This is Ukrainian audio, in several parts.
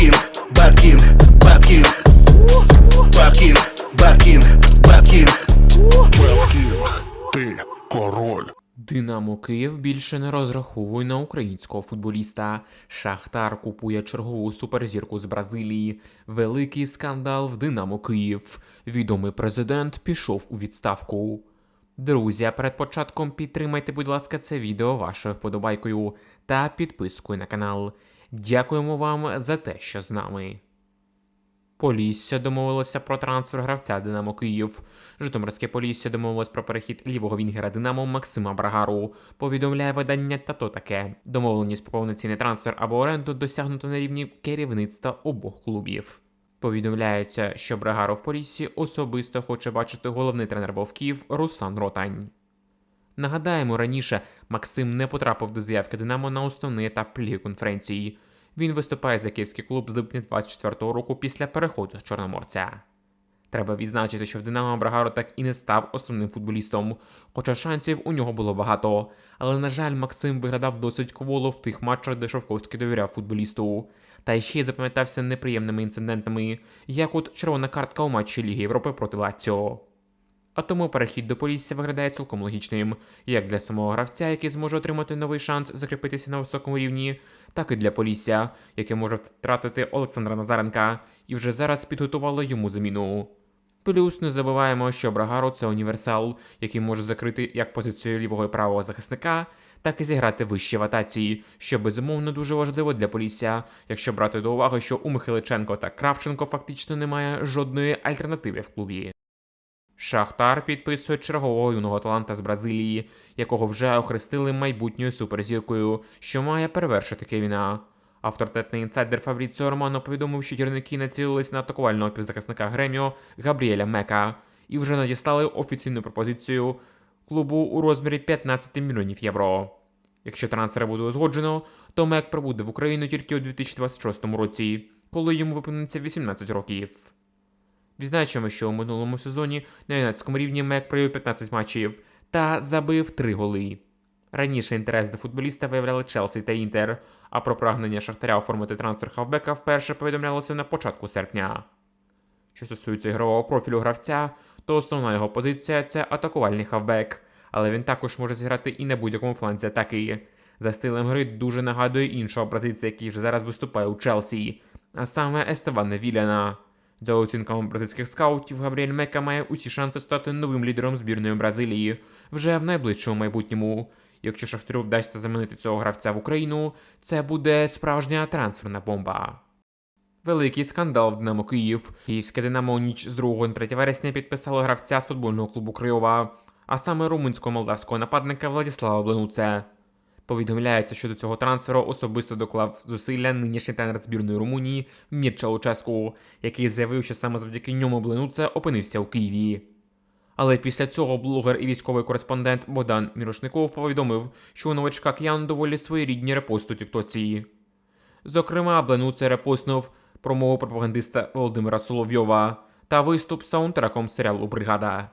Bad King, Bad King, Bad King. Беткін, ти король. Динамо Київ більше не розраховує на українського футболіста. Шахтар купує чергову суперзірку з Бразилії. Великий скандал в Динамо Київ. Відомий президент пішов у відставку. Друзі, а перед початком підтримайте, будь ласка, це відео вашою вподобайкою та підпискою на канал. Дякуємо вам за те, що з нами. Полісся домовилося про трансфер гравця Динамо Київ. Житомирське Полісся домовилось про перехід лівого вінгера Динамо Максима Брагару. Повідомляє видання та то таке. Домовленість про повноцінний трансфер або оренду досягнуто на рівні керівництва обох клубів. Повідомляється, що Брагару в Поліссі особисто хоче бачити головний тренер Вовків Руслан Ротань. Нагадаємо, раніше Максим не потрапив до заявки Динамо на основний етап Ліги конференції. Він виступає за київський клуб з липня 24-го року після переходу з Чорноморця. Треба відзначити, що в Динамо Брагаро так і не став основним футболістом, хоча шансів у нього було багато. Але, на жаль, Максим виглядав досить кволо в тих матчах, де Шовковський довіряв футболісту. Та ще й запам'ятався неприємними інцидентами, як от червона картка у матчі Ліги Європи проти Лаціо. А тому перехід до Полісся виглядає цілком логічним, як для самого гравця, який зможе отримати новий шанс закріпитися на високому рівні, так і для Полісся, яке може втратити Олександра Назаренка, і вже зараз підготувало йому заміну. Плюс не забуваємо, що Брагаро це універсал, який може закрити як позицію лівого і правого захисника, так і зіграти вище в атаці, що безумовно дуже важливо для Полісся, якщо брати до уваги, що у Михайличенко та Кравченко фактично немає жодної альтернативи в клубі. Шахтар підписує чергового юного таланта з Бразилії, якого вже охрестили майбутньою суперзіркою, що має перевершити Кевіна. Авторитетний інсайдер Фабріціо Романо повідомив, що гірники націлились на атакувального півзахисника Греміо Габріеля Мека і вже надіслали офіційну пропозицію клубу у розмірі 15 мільйонів євро. Якщо трансфер буде узгоджено, то Мек прибуде в Україну тільки у 2026 році, коли йому виповниться 18 років. Відзначимо, що у минулому сезоні на юнацькому рівні Мек провів 15 матчів та забив 3 голи. Раніше інтерес до футболіста виявляли Челсі та Інтер, а про прагнення Шахтаря оформити трансфер хавбека вперше повідомлялося на початку серпня. Що стосується ігрового профілю гравця, то основна його позиція це атакувальний хавбек, але він також може зіграти і на будь-якому фланзі атаки. За стилем гри дуже нагадує іншого бразильця, який вже зараз виступає у Челсі, а саме Естевана Віляна. За оцінками бразильських скаутів, Габріель Мека має усі шанси стати новим лідером збірної Бразилії вже в найближчому майбутньому. Якщо Шахтарю вдасться замінити цього гравця в Україну, це буде справжня трансферна бомба. Великий скандал в Динамо Київ. Київське Динамо ніч з 2 на 3 вересня підписало гравця з футбольного клубу Крайова, а саме румунського молдавського нападника Владіслава Бленуце. Повідомляється, що до цього трансферу особисто доклав зусилля нинішній тренер збірної Румунії Мірча Луческу, який заявив, що саме завдяки ньому Бленуце опинився у Києві. Але після цього блогер і військовий кореспондент Богдан Мірошников повідомив, що у новачка киян доволі своєрідні репости у Тіктоці. Зокрема, Бленуце репостнув промову пропагандиста Володимира Соловйова та виступ саундтреком серіалу Бригада.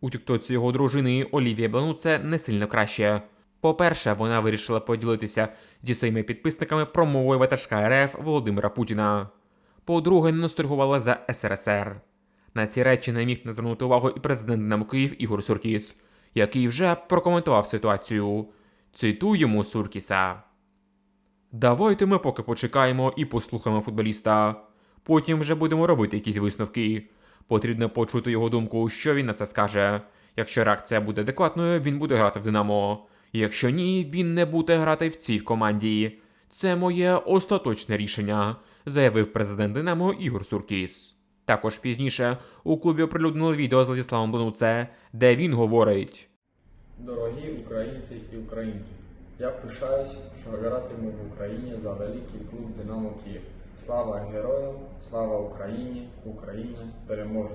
У тіктоці його дружини Олівія Бленуце не сильно краще. По-перше, вона вирішила поділитися зі своїми підписниками промовою ватажка РФ Володимира Путіна. По-друге, не ностальгувала за СРСР. На ці речі не міг не звернути увагу і президент Динамо Київ Ігор Суркіс, який вже прокоментував ситуацію. Цитуємо Суркіса. Давайте ми поки почекаємо і послухаємо футболіста. Потім вже будемо робити якісь висновки. Потрібно почути його думку, що він на це скаже. Якщо реакція буде адекватною, він буде грати в Динамо. Якщо ні, він не буде грати в цій команді. Це моє остаточне рішення, заявив президент Динамо Ігор Суркіс. Також пізніше у клубі оприлюднили відео з Владиславом Бонуце, де він говорить. Дорогі українці і українки, я пишаюсь, що гратиму в Україні за великий клуб Динамо Київ. Слава героям, слава Україні, Україна переможе!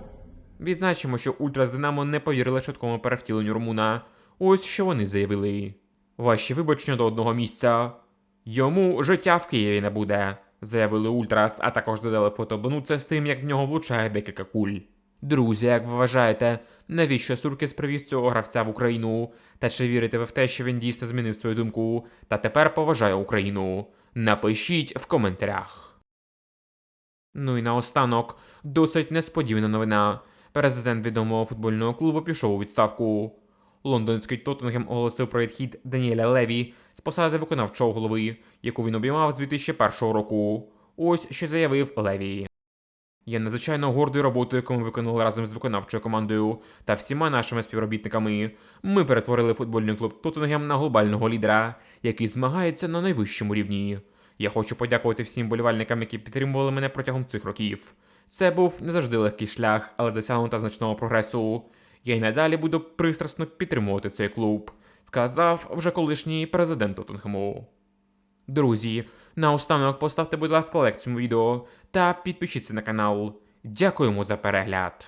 Відзначимо, що Ультра з Динамо не повірили швидкому перевтіленню Румуна. Ось що вони заявили. Ваші вибачення до одного місця. Йому життя в Києві не буде, заявили Ультрас, а також додали фото Бенуце з тим, як в нього влучає декілька куль. Друзі, як ви вважаєте, навіщо Суркіс привіз цього гравця в Україну? Та чи вірите ви в те, що він дійсно змінив свою думку та тепер поважає Україну? Напишіть в коментарях. Ну і наостанок, досить несподівана новина. Президент відомого футбольного клубу пішов у відставку. Лондонський Тоттенгем оголосив про відхід Даніеля Леві з посади виконавчого голови, яку він обіймав з 2001 року. Ось що заявив Леві. Я надзвичайно гордий роботою, яку ми виконали разом з виконавчою командою та всіма нашими співробітниками. Ми перетворили футбольний клуб Тоттенгем на глобального лідера, який змагається на найвищому рівні. Я хочу подякувати всім болівальникам, які підтримували мене протягом цих років. Це був не завжди легкий шлях, але досягнута значного прогресу. Я й надалі буду пристрасно підтримувати цей клуб, сказав вже колишній президент Тоттенхему. Друзі, наостанок поставте, будь ласка, лекцію відео та підпишіться на канал. Дякуємо за перегляд.